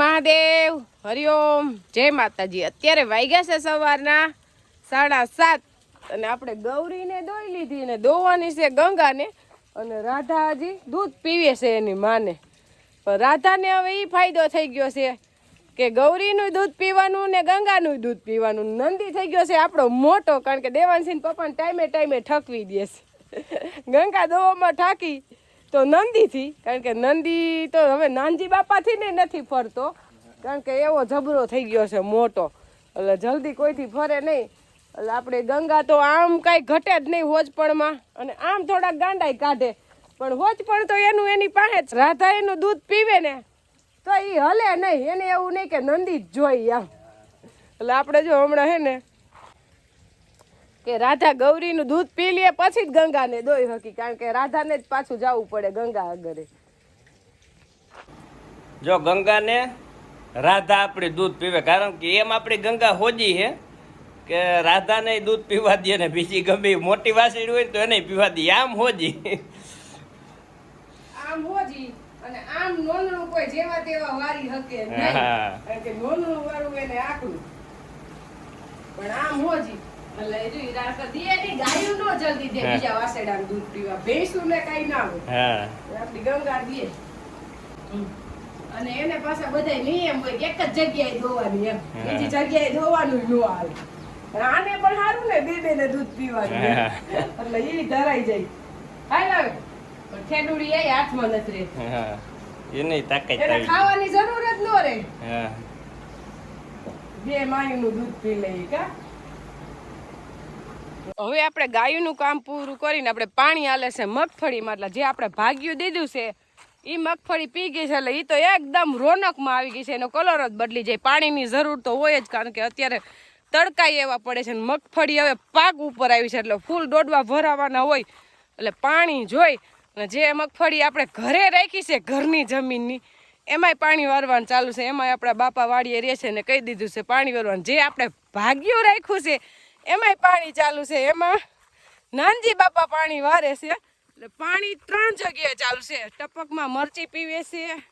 મહાદેવ, હરિઓમ, જય માતાજી. અત્યારે વાગ્યા છે સવારના સાડા સાત અને આપણે ગૌરીને દોઈ લીધી ને દોવાની છે ગંગાને અને રાધા હજી દૂધ પીવે છે એની માને. પણ રાધાને હવે એ ફાયદો થઈ ગયો છે કે ગૌરીનું દૂધ પીવાનું ને ગંગાનું દૂધ પીવાનું નંદી થઈ ગયો છે આપણો મોટો, કારણ કે દેવાનસિંહ પપ્પાને ટાઈમે ટાઈમે ઠકવી દે છે. ગંગા દોવામાં ઠાકી તો નંદીથી, કારણ કે નંદી તો હવે નાનજી બાપાથી ને નથી ફરતો, કારણ કે એવો જબરો થઈ ગયો છે મોટો. એટલે જલ્દી કોઈથી ફરે નહીં. એટલે આપણે ગંગા તો આમ કાંઈ ઘટે જ નહીં હોજપણમાં. અને આમ થોડાક ગાંડાઈ કાઢે. પણ હોજપણ તો એનું એની પાસે જ. રાધા એનું દૂધ પીવે ને, તો એ હલે નહીં. એને એવું નહીં કે નંદી જ જોઈ આમ. એટલે આપણે જો હમણાં હે ને કે રાધા ગૌરીનું દૂધ પી લે પછી જ ગંગાને દોઈ હકી કારણ કે રાધાને જ પાછું જવું પડે ગંગા આગળ જો ગંગાને રાધા આપણી દૂધ પીવે કારણ કે એમ આપણી ગંગા હોજી હે કે રાધાને દૂધ પીવા દે ને બીજી ગમે એ મોટી વાસળી હોય તો એને પીવા દે આમ હોજી. આમ હોજી અને આમ નોંધણું કોઈ જેવા તેવા વારી હકે નહીં કારણ કે નોંધણું વાળું એને આકડું પણ આમ હોજી. નો ને ના અને એને પાછા બધા નિયમ હોય એક જ જગ્યાએ ધોવાની એમ. બીજી જગ્યાએ ધોવાનું ન આવે. આને પણ સારું ને બે બે ને દૂધ પીવાનું એટલે એ ધરાઈ જાય. હાલ આવે. પણ ખેડૂડી એ હાથમાં નથી રહેતી. હા. એની તાકાત એને ખાવાની જરૂર જ ન રહે. બે બે માયુનું દૂધ પી લઈ કા? હવે આપણે ગાયનું કામ પૂરું કરીને આપણે પાણી આલે છે મગફળીમાં. એટલે જે આપણે ભાગ્યું દીધું છે એ મગફળી પી ગઈ છે એટલે એ તો એકદમ રોનકમાં આવી ગઈ છે. એનો કલર જ બદલી જાય. પાણીની જરૂર તો હોય જ, કારણ કે અત્યારે તડકાઈ એવા પડે છે મગફળી હવે પાક ઉપર આવી છે. એટલે ફૂલ દોડવા ભરાવાના હોય, એટલે પાણી જોઈ અને જે મગફળી આપણે ઘરે રાખી છે, ઘરની જમીનની, એમાંય પાણી વારવાનું ચાલુ છે. એમાંય આપણા બાપા વાડીએ રહે છે ને કહી દીધું છે, પાણી વારવાનું. જે આપણે ભાગ્યું રાખ્યું છે એમાંય પાણી ચાલુ છે. એમાં નાનજી બાપા પાણી વારે છે. એટલે પાણી ત્રણ જગ્યાએ ચાલુ છે. ટપકમાં મરચી પીવે છે.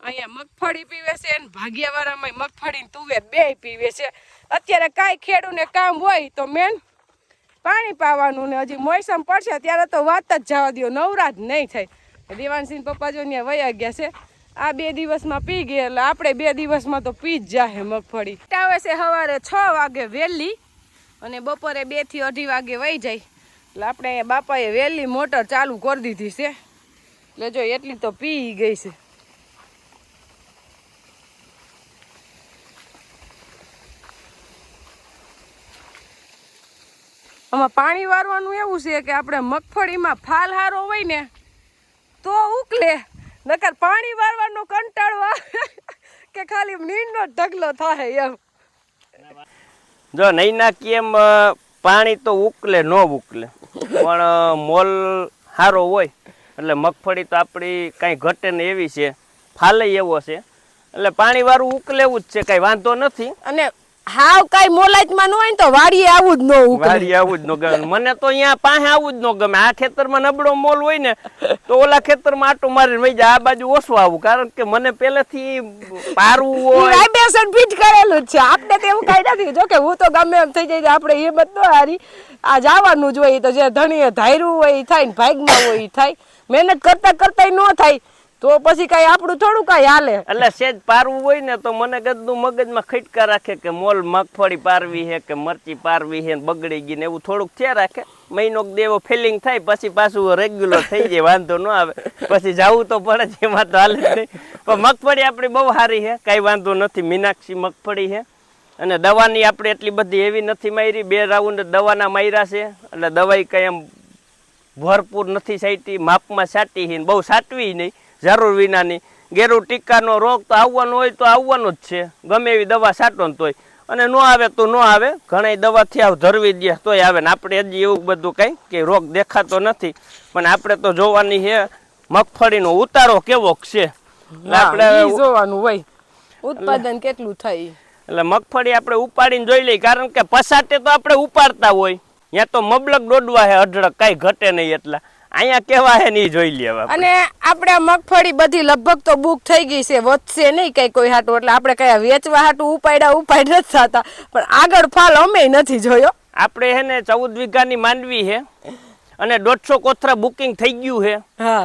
અહીંયા મગફળી પીવે છે અને ભાગિયાવાળામાં મગફળી તુવેર બે પીવે છે. અત્યારે કાંઈ ખેડૂને કામ હોય તો મેન પાણી પાવાનું ને હજી મોસમ પડશે ત્યારે તો વાત જ જવા દો નવરા નહીં થાય. દેવાનસિંહ પપ્પા જો ત્યાં વયા ગયા છે. આ બે દિવસમાં પી ગયા એટલે આપણે બે દિવસમાં તો પી જ જાહે મગફળી. આવે છે સવારે છ વાગે વહેલી. અને બપોરે બેથી અઢી વાગે વહી જાય. એટલે આપણે અહીંયા બાપાએ વહેલી મોટર ચાલુ કરી દીધી છે. એટલે જો એટલી તો પી ગઈ છે. આમાં પાણી વારવાનું એવું છે કે આપણે મગફળીમાં ફાલ હારો હોય ને તો ઉકલે. નકર પાણી વારવાનો કંટાળો આવે કે ખાલી નીંદનો ઢગલો થાય એમ. જો નહીં નાખીએ એમ પાણી તો ઉકલે, ન ઉકલે. પણ મોલ સારો હોય, એટલે મગફળી તો આપણી કાંઈ ઘટે ને એવી છે. ફાલે એવો છે. એટલે પાણી વાળું ઉકલેવું જ છે, કાંઈ વાંધો નથી. અને હાવ કાંઈ મોલાજમાં ન હોય ને તો વાડીએ આવું જ ન ઉકળે વારી આવું જ ન ગમે. મને તો અહીંયા પાસે આવું જ ન ગમે. આ ખેતરમાં નબળો મોલ હોય ને તો ઓલા ખેતરમાં આટો મારીને વઈ જાય. આ બાજુ ઓછું આવું કારણ કે મને પહેલેથી પારવું હોય. વાઇબ્રેશન ફિટ કરેલું છે. આપણે તો એવું કાંઈ નથી. જો કે હું તો ગમે એમ થઈ જાય આપણે હિંમત ન હારી. આ જવાનું જ હોય તો જે ધણીએ ધાર્યું હોય એ થાય ને ભાગમાં હોય થાય. મહેનત કરતા કરતા ન થાય. તો પછી કાંઈ આપણું થોડું કઈ હાલે. એટલે સેજ પારવું હોય ને તો મને ગદનું મગજમાં ખટકા રાખે કે મોલ મગફળી પારવી છે કે મરચી પારવી છે બગડી ગઈ ને એવું થોડુંક થયા રાખે. મહિનો દેવો ફિલિંગ થાય, પછી પાછું રેગ્યુલર થઈ જાય, વાંધો ન આવે. પછી જવું તો પડે જ, એમાં તો હાલે નહીં. પણ મગફળી આપણી બહુ સારી છે કાંઈ વાંધો નથી. મીનાક્ષી મગફળી છે અને દવાની આપણે એટલી બધી એવી નથી મારી. બે રાઉન્ડ દવાના માર્યા છે. એટલે દવાઈ કંઈ એમ ભરપૂર નથી સાટી માપમાં સાટી છે બહુ સાટવી નહીં. જરૂર વિનાની. ગેરુ ટીકાનો રોગ તો આવવાનો હોય તો આવવાનો જ છે. ગમે એવી દવા સાટો ને તોય. અને ન આવે તો ન આવે. ઘણા દવાથી આવ ધરવી દે તોય આવે. ને આપણે હજી એવું બધું કંઈ કે રોગ દેખાતો નથી. પણ આપણે તો જોવાની છે મગફળીનો ઉતારો કેવો છે? આપણે જોવાનું હોય. ઉત્પાદન કેટલું થાય? એટલે મગફળી આપણે ઉપાડીને જોઈ લઈએ. કારણ કે પસાટે તો આપણે ઉપાડતા હોય. ત્યાં તો મબલક દોડવા હે અઢળક. કાંઈ ઘટે નહીં એટલા. અહીંયા કેવા હે ની જોઈ લે હવે અને આપણે મગફળી બધી લગભગ તો બુક થઈ ગઈ છે વધશે નહીં કઈ કોઈ હાટું એટલે આપણે કયા વેચવા હાટું ઉપાડ્યા ઉપાડ નથી થતા. પણ આગળ ફાલ અમે નથી જોયો. આપણે હે ને ચૌદ વીઘાની માંડવી હે અને દોઢસો કોથરા બુકિંગ થઈ ગયું હે.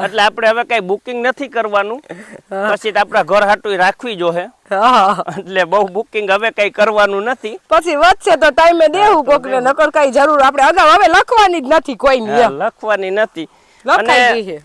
એટલે આપણે હવે કઈ બુકિંગ નથી કરવાનું. પછી આપણા ઘર હાટું રાખવી જો હે. હા. એટલે બહુ બુકિંગ હવે કઈ કરવાનું નથી. પછી વધશે તો ટાઈમે દેવું કોકને નકર કઈ જરૂર. આપણે અગાઉ હવે લખવાની જ નથી કોઈ લખવાની નથી. લખાઈ અને ગઈ છે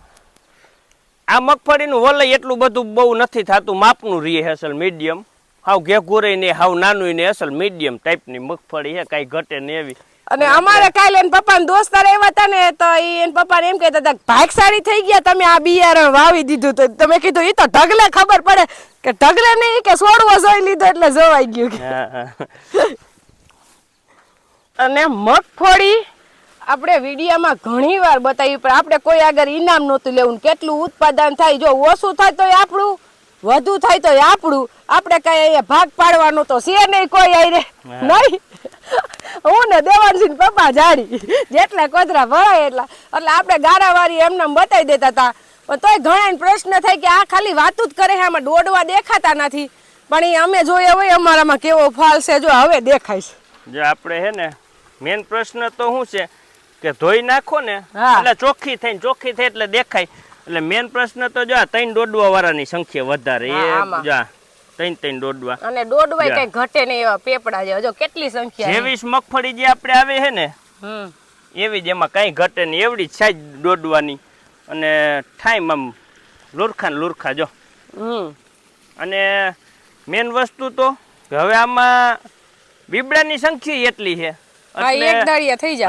આ મગફળીનું વલય એટલું બધું બહુ નથી થતું માપનું રહીએ છે અસલ મીડિયમ હાવ ઘેઘુરે ને હાવ નાનું ને અસલ મીડિયમ ટાઈપની મગફળી છે કાંઈ ઘટે ને એવી. અને અમારે કાલે એન પપ્પા દોસ્તાર આવ્યા હતા ને તો એ એન પપ્પા એમ કહેતા હતા સારી થઈ ગયા તમે આ બિયારણ વાવી દીધું તો તમે કીધું એ તો ઢગલે ખબર પડે કે ઢગલે નહીં કે સોડવો જોઈ લીધો એટલે જોવાઈ ગયું. અને મગફળી આપણે વિડીયામાં ઘણી વાર બતાવી પણ આપણે કોઈ આગળ ઇનામ નહોતું લેવું કેટલું ઉત્પાદન થાય જો ઓછું થાય તો આપણું વધુ થાય તો આપણું. આપણે કઈ અહીંયા ભાગ પાડવાનો તો છે નહીં કોઈ આઈ નહીં. હું ને દેવાનસિંહ પપ્પા જાડી. જેટલા કોતરા ભરાય એટલા. એટલે આપણે ગારાવાળી એમને બતાવી દેતા હતા. પણ તોય ઘણા પ્રશ્ન થાય કે આ ખાલી વાતું જ કરે છે આમાં દોડવા દેખાતા નથી. પણ એ અમે જોઈએ હોય અમારામાં કેવો ફાલ છે જો હવે દેખાય છે. જે આપણે હે ને મેન પ્રશ્ન તો શું છે? કે ધોઈ નાખો ને. એટલે ચોખ્ખી થઈને ચોખ્ખી થઈ એટલે દેખાય. એટલે મેન પ્રશ્ન તો જો ત્રણ દોડવા વાળાની સંખ્યા વધારે. હા, એ જો ત્રણ ત્રણ દોડવા. અને દોડવા કઈ ઘટે નહીં એવા પેપડા જેવા. જો કેટલી સંખ્યા. જેવીસ મગફળી જે આપણે આવે છે ને એવી જ એમાં કઈ ઘટે નહીં. એવડી જ સાઈઝ દોડવાની. અને ટાઈમ આમ લુરખા ને લુરખા જો. હમ. અને મેન વસ્તુ તો હવે આમાં બીબડાની સંખ્યા એટલી છે.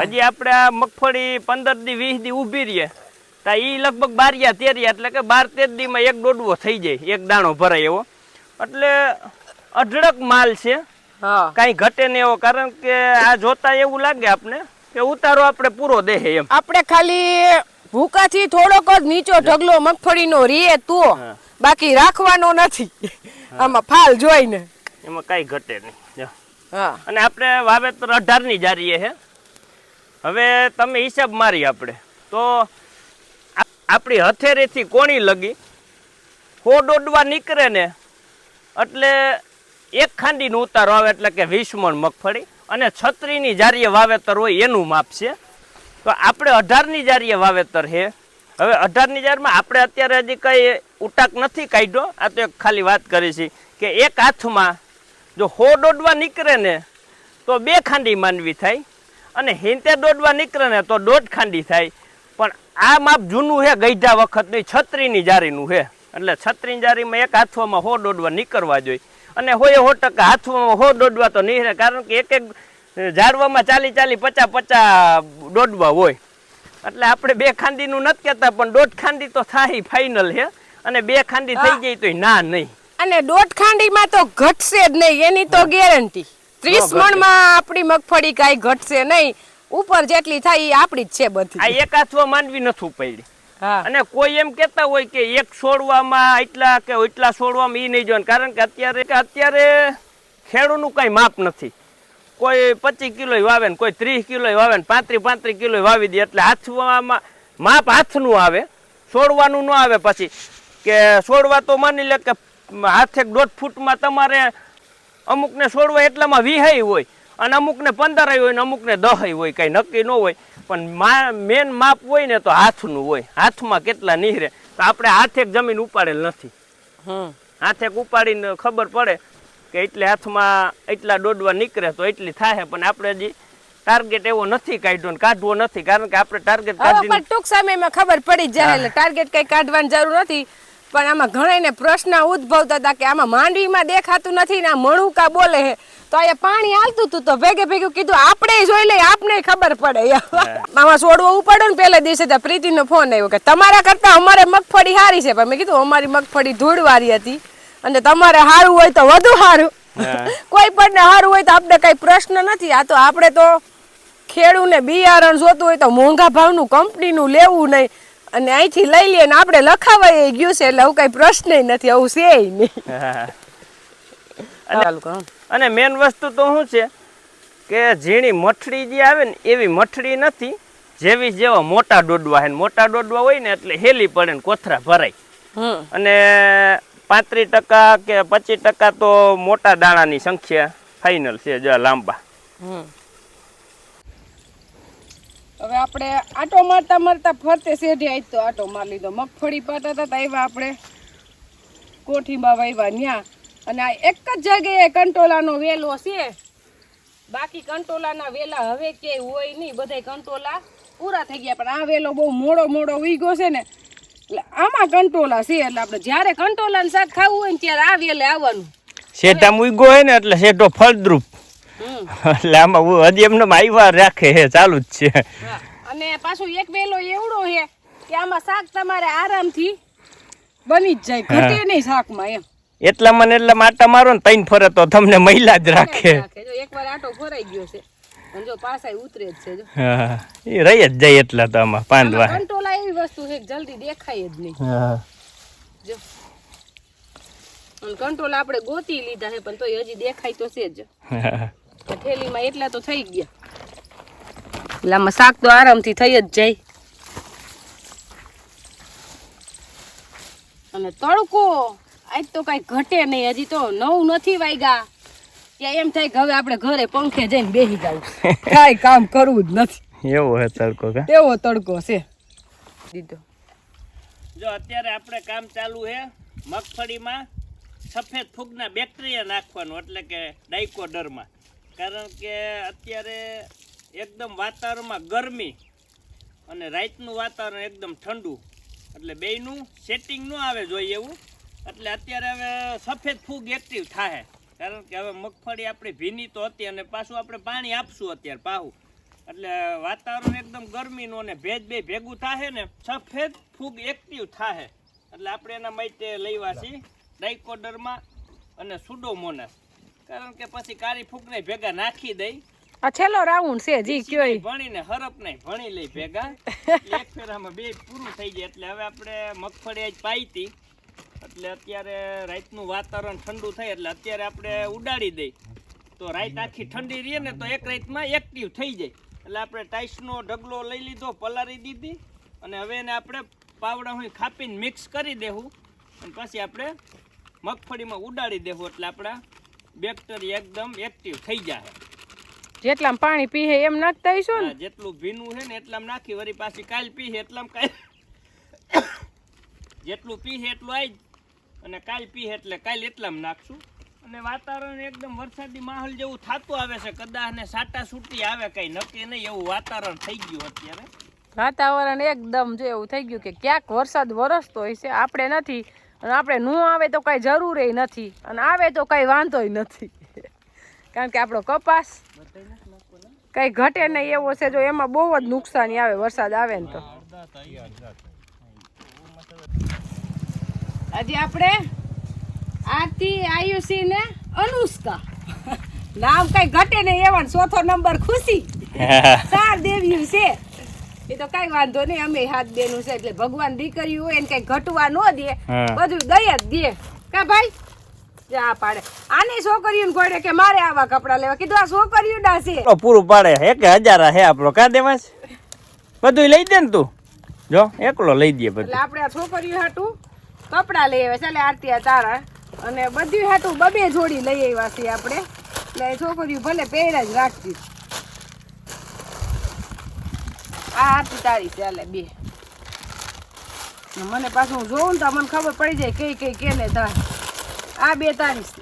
હજી આપણે આ મગફળી પંદર દી વીસ દી ઊભી રહીએ. તો એ લગભગ બારિયા તેરિયા એટલે કે બાર તેર દીમાં એક દોડવો થઈ જાય એક દાણો ભરાય એવો. એટલે અઢળક માલ છે. કઈ ઘટે નહીં એવો કારણ કે આ જોતા એવું લાગે આપણે કે ઉતારો આપણે પૂરો દેહે એમ. આપણે ખાલી ભૂકાથી થોડોક જ નીચો ઢગલો મગફળીનો રીએ તો બાકી રાખવાનો નથી. આમાં ફાલ જોઈને. એમાં કઈ ઘટે નહીં. અને આપણે વાવેતર અઢારની જારીએ છે હવે તમે હિસાબ મારી આપણે. તો આપણી હથેરીથી કોણી લગી હો દોડવા નીકળે ને, એટલે એક ખાંડીનો ઉતારો આવે એટલે કે વીસ મગફળી, અને છત્રીની જારીએ વાવેતર હોય એનું માપ છે. તો આપણે અઢારની જારીએ વાવેતર છે હવે અઢારની જારમાં આપણે અત્યારે હજી કંઈ ઉટાક નથી કાઢ્યો. આ તો એક ખાલી વાત કરી છે કે એક હાથમાં જો હો દોડવા નીકળે ને તો બે ખાંડી માનવી થાય અને હિંતે દોડવા નીકળે ને તો દોઢ ખાંડી થાય. પણ આ માપ જૂનું છે ગઈઢા વખતની છત્રીની જારીનું છે એટલે છત્રીની જારીમાં એક હાથવામાં હો દોડવા નીકળવા જોઈએ. અને હોય હો ટકા હાથવામાં હો દોડવા તો નહીં રહે કારણ કે એક એક ઝાડવામાં ચાલી ચાલી પચા પચા દોડવા હોય. એટલે આપણે બે ખાંડીનું નથી કહેતા પણ દોઢ ખાંડી તો થાય ફાઇનલ છે અને બે ખાંડી થઈ. જાય તો ના નહીં. અને દોઢ ખાંડીમાં તો ઘટશે જ નહીં એની તો ગેરંટી. ત્રીસ. મણમાં આપણી મગફળી કાંઈ ઘટશે નહીં. ઉપર જેટલી થાય એ આપણી જ છે આ બધી એક હાથમાં માનવી નથી પડી હા. અને કોઈ એમ કહેતા હોય કે એક છોડવામાં એટલા કે એટલા છોડવામાં એ નહીં જોવાનું કારણ કે અત્યારે અત્યારે ખેડૂનું કઈ માપ નથી. કોઈ પચીસ કિલો વાવે ને કોઈ ત્રીસ કિલો વાવે ને પાંત્રીસ પાંત્રીસ કિલો વાવી દે એટલે હાથવામાં માપ હાથનું આવે. છોડવાનું ન આવે પછી. કે છોડવા તો માની લે કે હાથે દોઢ ફૂટમાં તમારે અમુકને છોડવા એટલામાં વીહાઈ હોય અને અમુકને પંદર હોય ને અમુકને દહ હોય કઈ નક્કી ન હોય. પણ મેન માપ હોય ને તો હાથનું હોય. હાથમાં કેટલા નીહરે તો આપણે હાથેક જમીન ઉપાડેલ નથી. હાથેક ઉપાડીને ખબર પડે કે એટલે હાથમાં એટલા દોડવા નીકળે તો એટલી થાય પણ આપણે હજી ટાર્ગેટ એવો નથી કાઢ્યો ને કાઢવો નથી. કારણ કે આપણે ટાર્ગેટ કાઢીને ટૂંક સમયમાં ખબર પડી જાય. એટલે ટાર્ગેટ કઈ કાઢવાની જરૂર નથી. પણ આમાં ઘણાને પ્રશ્ન ઉદ્ભવતા હતા કે આમાં માંડવીમાં દેખાતું નથી ને આ મણુકા બોલે છે. તો અહીંયા પાણી હાલતું હતું તો ભેગે ભેગું કીધું આપણે જોઈ લઈએ આપને ખબર પડે. આમાં છોડવો ઉપાડો ને પહેલા દિવસે ત્યાં પ્રીતિનો ફોન આવ્યો કે તમારા કરતા અમારે મગફળી સારી છે. પણ મેં કીધું અમારી મગફળી ધૂળવારી હતી અને તમારે સારું હોય તો વધુ સારું કોઈ પણ ને સારું હોય તો આપણે કઈ પ્રશ્ન નથી. આ તો આપણે તો ખેડૂને બિયારણ જોતું હોય તો મોંઘા ભાવનું કંપનીનું લેવું નહીં. અને અહીંથી લઈ લઈએ ને આપણે લખાવાય ગયું છે એટલે આવું કઈ પ્રશ્ન નથી આવું છે નહીં. અને મેન વસ્તુ તો શું છે કે ઝીણી મઠડી જે આવે ને એવી મઠડી નથી જેવી જેવા મોટા ડોડવા હે મોટા ડોડવા હોય ને એટલે હેલી પડે ને કોથરા ભરાય. અને પાંત્રીસ ટકા કે પચીસ ટકા તો મોટા દાણાની સંખ્યા ફાઇનલ છે જો આ લાંબા. હવે આપણે આટો મારતા મારતા ફરતે શેઢે આજ તો આટો મારી લીધો. મગફળી પાતા હતા આવ્યા આપણે. કોઠીમાં વાવ્યા ન્યા. અને આ એક જ જગ્યાએ કંટોલાનો વેલો છે. બાકી કંટોલાના વેલા હવે ક્યાંય હોય નહીં. બધાય કંટોલા પૂરા થઈ ગયા. પણ આ વેલો બહુ મોડો મોડો ઉગ્યો છે ને. એટલે આમાં કંટોલા છે. એટલે આપણે જ્યારે કંટોલાનું શાક ખાવું હોય ને ત્યારે આ વેલે આવવાનું. શેઢામાં ઉગ્યો હોય ને એટલે શેઢો ફળદ્રુપ. એટલે આમાં હજી એમને આવ્યા રાખે હે ચાલુ જ છે. અને પાછું એક વેલો એવડો છે કે આમાં શાક તમારે આરામથી બની જ જાય ઘટે નહીં શાકમાં એમ. એટલા મને એટલામાં આટા મારો ને તૈન ફરે તો તમને મહિલા જ રાખે. એક વાર એકવાર આટો ફરાઈ ગયો છે. જો પાછા ઉતરે જ છે જો. હા એ રહી જ જાય એટલા તો આમાં પાંદવા. કંટોલા એવી વસ્તુ છે જલ્દી દેખાય જ નહીં. હા જો. કંટ્રોલ આપણે ગોતી લીધા છે પણ તોય હજી દેખાય તો છે જ. હા. થેલીમાં એટલા તો થઈ ગયા. એટલામાં શાક તો આરામથી થઈ જ જાય. અને તડકો આજ તો કઈ ઘટે નહીં હજી તો નવું નથી વાગ્યા. ત્યાં એમ થાય કે હવે આપણે ઘરે પંખે જઈને બેસી જવું કઈ કામ કરવું જ નથી. એવો હે તડકો કા? એવો તડકો છે. દીધો. જો અત્યારે આપણે કામ ચાલુ છે મગફળીમાં સફેદ ફૂગના બેક્ટેરિયા નાખવાનું એટલે કે ડાયકોડરમાં. કારણ કે અત્યારે એકદમ વાતાવરણમાં ગરમી અને રાતનું વાતાવરણ એકદમ ઠંડુ. એટલે બેયનું સેટિંગ ન આવે જોઈએ એવું. એટલે અત્યારે હવે સફેદ ફૂગ એક્ટિવ થાય કારણ કે હવે મગફળી આપણી ભીની તો હતી અને પાછું આપણે પાણી આપશું અત્યારે પાહું. એટલે વાતાવરણ એકદમ ગરમીનું અને ભેજ બે ભેગું થાય ને સફેદ ફૂગ એક્ટિવ થાય એટલે આપણે એના માટે લઈવા છીએ ડાયકોડરમાં અને સુડોમોનાસ. કારણ કે પછી કાળી ફૂકને ભેગા નાખી દઈ. આ છેલ્લો રાઉન્ડ છે જી કયો. ભણીને હરપ નહીં ભણી લઈ ભેગા. એક ફેરામાં બે પૂરું થઈ જાય એટલે હવે આપણે મગફળી આજ પાઈતી. એટલે અત્યારે રાતનું વાતાવરણ ઠંડુ થાય એટલે અત્યારે આપણે ઉડાડી દઈ. તો રાત આખી ઠંડી રહીએ ને તો એક રાતમાં એક્ટિવ થઈ જાય. એટલે આપણે ટાઈસનો ઢગલો લઈ લીધો પલારી દીધી. અને હવે એને આપણે પાવડા હોય ખાપીને મિક્સ કરી દેવું અને પછી આપણે મગફળીમાં ઉડાડી દેવું એટલે આપણા બેક્ટેરિયા એકદમ એક્ટિવ થઈ જાય જેટલામાં પાણી પીએ એમ નાખતા હશો ને? જેટલું ભીનું છે ને એટલામાં નાખી વળી પાછી કાલ પીએ એટલામાં કાલ. જેટલું પીએ એટલું આવી અને કાલ પીએ એટલે કાલ એટલામાં નાખશું. અને વાતાવરણ એકદમ વરસાદી માહોલ જેવું થતું આવે છે કદાચ ને સાટા છૂટી આવે કઈ નક્કી નહીં એવું વાતાવરણ થઈ ગયું અત્યારે. વાતાવરણ એકદમ જો એવું થઈ ગયું કે ક્યાંક વરસાદ વરસતો હોય છે આપણે નથી અને આપણે ન આવે તો કાંઈ જરૂર નથી. અને આવે તો કાંઈ વાંધોય નથી. કારણ કે આપણો કપાસ કંઈ ઘટે નહીં એવો છે. જો એમાં બહુ જ નુકસાની આવે વરસાદ આવે ને તો. આજે આપણે આરતી આયુષી ને અનુષ્કા. નામ કઈ ઘટે નહીં એવા ને ચોથો નંબર ખુશી. ચાર દેવીઓ છે. એ તો કઈ વાંધો નહીં અમે હાથ બેનું છે એટલે ભગવાન દીકરી હોય એને કઈ ઘટવા ન દે. બધું દયા જ દે. કા ભાઈ? જા પાડે. આની છોકરીઓને ગોડે કે મારે આવા કપડા લેવા? કીધું આ છોકરીઓ ના છે. પૂરું પાડે એક હજાર હે આપણો. કા દેવાસ બધું લઈ દે ને તું. જો એકલો લઈ દે બધું. એટલે આપણે આ છોકરીઓ હાટું કપડા લઈ આવ્યા ચાલે આરતી આ તારા અને બધું હાટું બબે જોડી લઈ આવ્યા છીએ આપણે. એટલે છોકરીઓ ભલે પહેરા જ રાખતી આ આરતી તારી છે બે. મને પાછું હું જોઉં ને તો મને ખબર પડી જાય કઈ કઈ કેને થાય. આ બે તારી છે.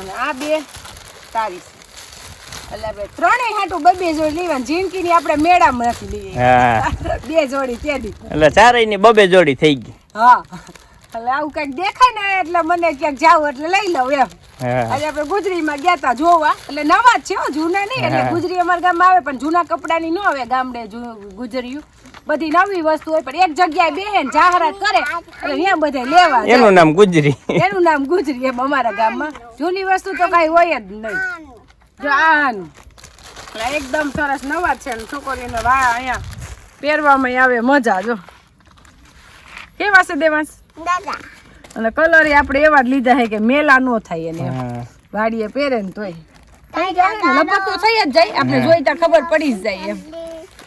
અને આ બે તારી છે. એટલે આપણે ત્રણેય હાટું બબે જોડી લેવાની. જિંદગીની આપણે મેળામાં નથી લઈએ. બે જોડી તેડી એટલે ચારેયની બબે જોડી થઈ ગઈ. હા. એટલે આવું કંઈક દેખાય ને એટલે મને ક્યાંક જાવ એટલે લઈ લઉં એમ. આજે આપણે ગુજરીમાં ગયા તા જોવા. એટલે નવા જ છે હો જૂના નહીં. એટલે ગુજરી અમારા ગામમાં આવે પણ જૂના કપડાની ન આવે ગામડે ગુજરીયું. બધી નવી વસ્તુ હોય પણ એક જગ્યાએ બેહે ને જાહેરાત કરે એટલે ત્યાં બધે લેવા એનું નામ ગુજરી. એનું નામ ગુજરી એમ અમારા ગામમાં. જૂની વસ્તુ તો કઈ હોય જ નહીં. જો આનું. એકદમ સરસ નવા છે ને છોકરીને વાહ અહીંયા પહેરવામાં આવે મજા જો. કેવા છે દેવાંશ? અને કલર આપણે એવા જ લીધા છે કે મેલા નો થાય એને વાડીએ પહેરે ને તોય. થઈ જાય તો થઈ જ જાય આપણે જોઈતા ખબર પડી જ જાય એમ.